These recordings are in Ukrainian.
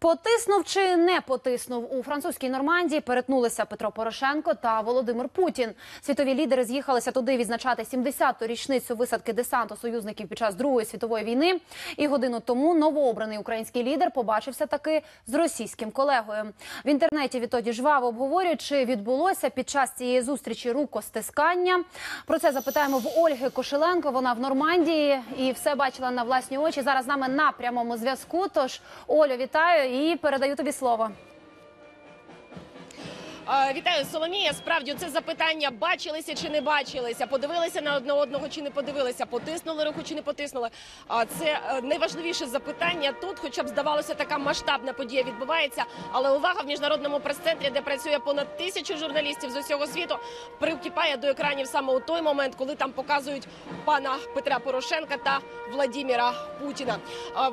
Потиснув чи не потиснув у французькій Нормандії перетнулися Петро Порошенко та Володимир Путін. Світові лідери з'їхалися туди відзначати 70-ту річницю висадки десанту союзників під час Другої світової війни. І годину тому новообраний український лідер побачився таки з російським колегою. В інтернеті відтоді жваво обговорюють, чи відбулося під час цієї зустрічі рукостискання. Про це запитаємо в Ольги Кошеленко. Вона в Нормандії і все бачила на власні очі. Зараз з нами на прямому зв'язку. Тож Олю, вітаю і передаю тобі слово. Вітаю, Соломія. Справді це запитання бачилися чи не бачилися, подивилися на одне одного чи не подивилися, потиснули руку чи не потиснули. А це е, найважливіше запитання тут, хоча б здавалося, така масштабна подія відбувається. Але увага в міжнародному прес-центрі, де працює понад тисячу журналістів з усього світу, прикипає до екранів саме у той момент, коли там показують пана Петра Порошенка та Владіміра Путіна.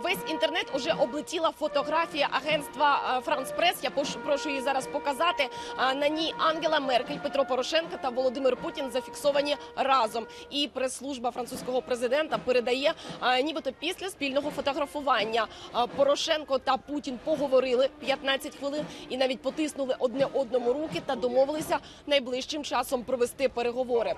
Весь інтернет уже облетіла фотографія агентства Франс Прес. Я прошу її зараз показати. На ній Ангела Меркель, Петро Порошенко та Володимир Путін зафіксовані разом. І прес-служба французького президента передає, нібито після спільного фотографування Порошенко та Путін поговорили 15 хвилин і навіть потиснули одне одному руки та домовилися найближчим часом провести переговори.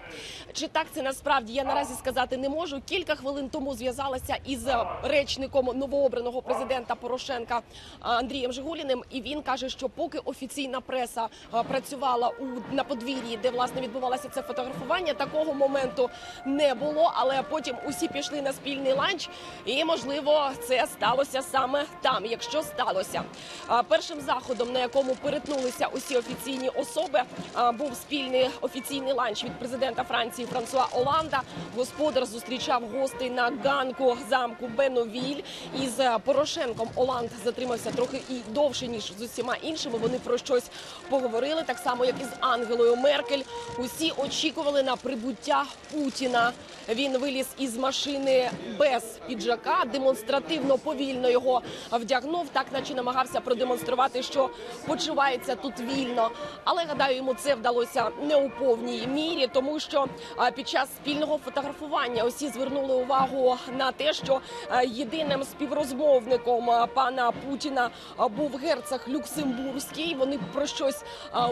Чи так це насправді я наразі сказати не можу. Кілька хвилин тому зв'язалася із речником новообраного президента Порошенка Андрієм Жигуліним, і він каже, що поки офіційна преса працювала у на подвір'ї, де власне відбувалося це фотографування, такого моменту не було. Але потім усі пішли на спільний ланч, і можливо це сталося саме там, якщо сталося. Першим заходом, на якому перетнулися усі офіційні особи, був спільний офіційний ланч від президента Франції Франсуа Оланда. Господар зустрічав гостей на ганку замку Беновіль. Із е, Порошенком Оланд затримався трохи і довше ніж з усіма іншими. Вони про щось поговорили, так само як і з Ангелою Меркель. Усі очікували на прибуття Путіна. Він виліз із машини без піджака, демонстративно повільно його вдягнув, так наче намагався продемонструвати, що почувається тут вільно. Але гадаю, йому це вдалося не у повній мірі, тому що під час спільного фотографування усі звернули увагу на те, що єдиним співрозмовником пана Путіна був герцог Люксембурзький. Вони про щось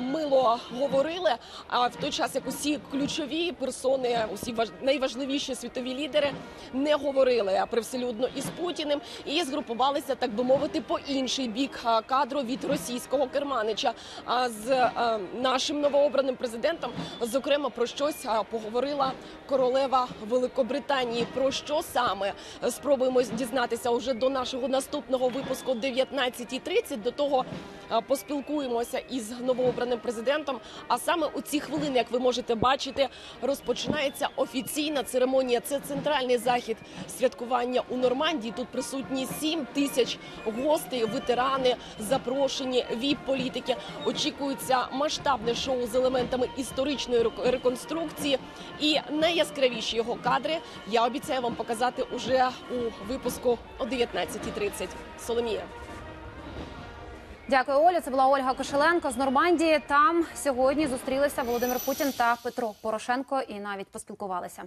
мило говорили. А в той час як усі ключові персони, усі важ- найважливіші світові лідери не говорили привселюдно із Путіним і згрупувалися, так би мовити, по інший бік кадру від російського керманича. А з нашим новообраним президентом, зокрема, про щось поговорила королева Великобританії. Про що саме спробуємо дізнатися уже до нашого наступного випуску 19.30. До того поспілкуємося із новообраним президентом. А саме у ці хвилини, як ви можете бачити, розпочинається офіційна церемонія. Це центральний захід святкування у Нормандії. Тут присутні 7 тисяч гостей, ветерани, запрошені віп-політики. Очікується масштабне шоу з елементами історичної рек- реконструкції. І найяскравіші його кадри я обіцяю вам показати уже у випуску о 19.30. Соломія. Дякую, Олю. Це була Ольга Кошеленко з Нормандії. Там сьогодні зустрілися Володимир Путін та Петро Порошенко і навіть поспілкувалися.